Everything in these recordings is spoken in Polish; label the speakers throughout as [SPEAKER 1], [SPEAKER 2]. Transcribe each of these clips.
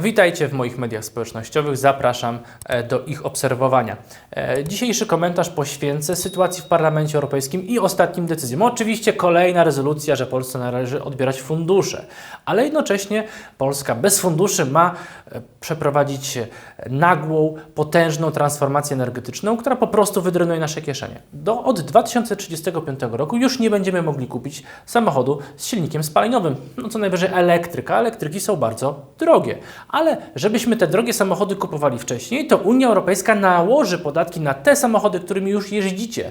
[SPEAKER 1] Witajcie w moich mediach społecznościowych, zapraszam e, do ich obserwowania. E, Dzisiejszy komentarz poświęcę sytuacji w Parlamencie Europejskim i ostatnim decyzjom. Oczywiście kolejna rezolucja, że Polsce należy odbierać fundusze, ale jednocześnie Polska bez funduszy ma e, przeprowadzić nagłą, potężną transformację energetyczną, która po prostu wydrenuje nasze kieszenie. Do, od 2035 roku już nie będziemy mogli kupić samochodu z silnikiem spalinowym. No co najwyżej elektryka. Elektryki są bardzo drogie. Ale żebyśmy te drogie samochody kupowali wcześniej, to Unia Europejska nałoży podatki na te samochody, którymi już jeździcie.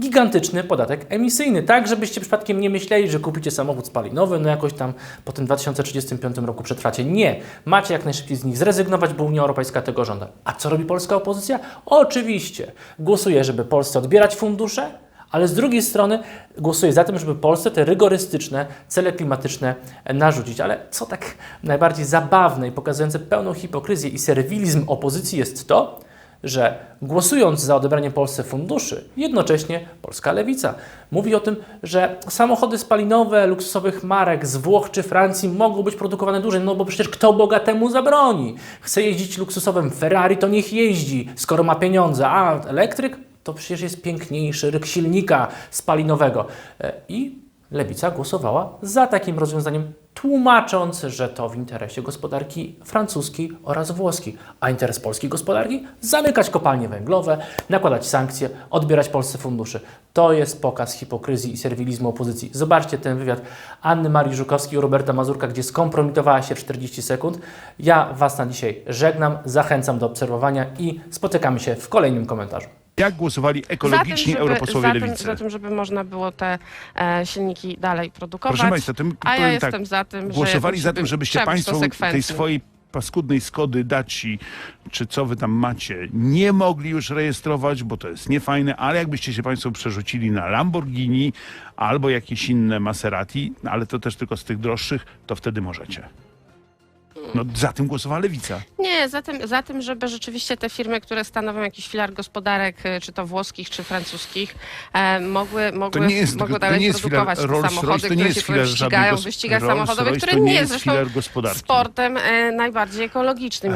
[SPEAKER 1] Gigantyczny podatek emisyjny, tak żebyście przypadkiem nie myśleli, że kupicie samochód spalinowy, no jakoś tam po tym 2035 roku przetrwacie. Nie, macie jak najszybciej z nich zrezygnować, bo Unia Europejska tego żąda. A co robi polska opozycja? Oczywiście głosuje, żeby Polsce odbierać fundusze, ale z drugiej strony głosuje za tym, żeby Polsce te rygorystyczne cele klimatyczne narzucić. Ale co tak najbardziej zabawne i pokazujące pełną hipokryzję i serwilizm opozycji jest to, że głosując za odebraniem Polsce funduszy, jednocześnie polska lewica mówi o tym, że samochody spalinowe luksusowych marek z Włoch czy Francji mogą być produkowane dłużej, no bo przecież kto bogatemu zabroni? Chce jeździć luksusowym Ferrari, to niech jeździ, skoro ma pieniądze, a elektryk to przecież jest piękniejszy ryk silnika spalinowego. E, I lewica głosowała za takim rozwiązaniem, tłumacząc, że to w interesie gospodarki francuskiej oraz włoskiej, a interes polskiej gospodarki zamykać kopalnie węglowe, nakładać sankcje, odbierać Polsce funduszy. To jest pokaz hipokryzji i serwilizmu opozycji. Zobaczcie ten wywiad Anny Marii Żukowskiej i Roberta Mazurka, gdzie skompromitowała się w 40 sekund. Ja Was na dzisiaj żegnam, zachęcam do obserwowania i spotykamy się w kolejnym komentarzu.
[SPEAKER 2] Jak głosowali ekologiczni
[SPEAKER 3] tym,
[SPEAKER 2] europosłowie
[SPEAKER 3] za tym,
[SPEAKER 2] lewicy?
[SPEAKER 3] Za tym, żeby można było te e, silniki dalej produkować.
[SPEAKER 2] Proszę Państwa, tym,
[SPEAKER 3] a ja
[SPEAKER 2] powiem
[SPEAKER 3] jestem
[SPEAKER 2] tak,
[SPEAKER 3] za tym,
[SPEAKER 2] głosowali
[SPEAKER 3] że
[SPEAKER 2] za tym, żebyście Państwo tej swojej paskudnej Skody Daci, czy co Wy tam macie, nie mogli już rejestrować, bo to jest niefajne, ale jakbyście się Państwo przerzucili na Lamborghini albo jakieś inne Maserati, ale to też tylko z tych droższych, to wtedy możecie. No za tym głosowała lewica.
[SPEAKER 3] Nie, za tym, za tym, żeby rzeczywiście te firmy, które stanowią jakiś filar gospodarek, e, czy to włoskich, czy francuskich, e, mogły, mogły,
[SPEAKER 2] nie jest-
[SPEAKER 3] mogły
[SPEAKER 2] to
[SPEAKER 3] dalej
[SPEAKER 2] nie jest filar-
[SPEAKER 3] produkować te
[SPEAKER 2] Rolls-Royce
[SPEAKER 3] samochody,
[SPEAKER 2] to nie
[SPEAKER 3] które
[SPEAKER 2] jest
[SPEAKER 3] się
[SPEAKER 2] filar
[SPEAKER 3] ścigają
[SPEAKER 2] żadnej
[SPEAKER 3] w
[SPEAKER 2] gos-
[SPEAKER 3] wyścigach
[SPEAKER 2] Rolls-Royce
[SPEAKER 3] samochodowych,
[SPEAKER 2] to
[SPEAKER 3] które
[SPEAKER 2] nie
[SPEAKER 3] nie
[SPEAKER 2] jest
[SPEAKER 3] jest zresztą
[SPEAKER 2] filar gospodarki.
[SPEAKER 3] sportem e, najbardziej ekologicznym.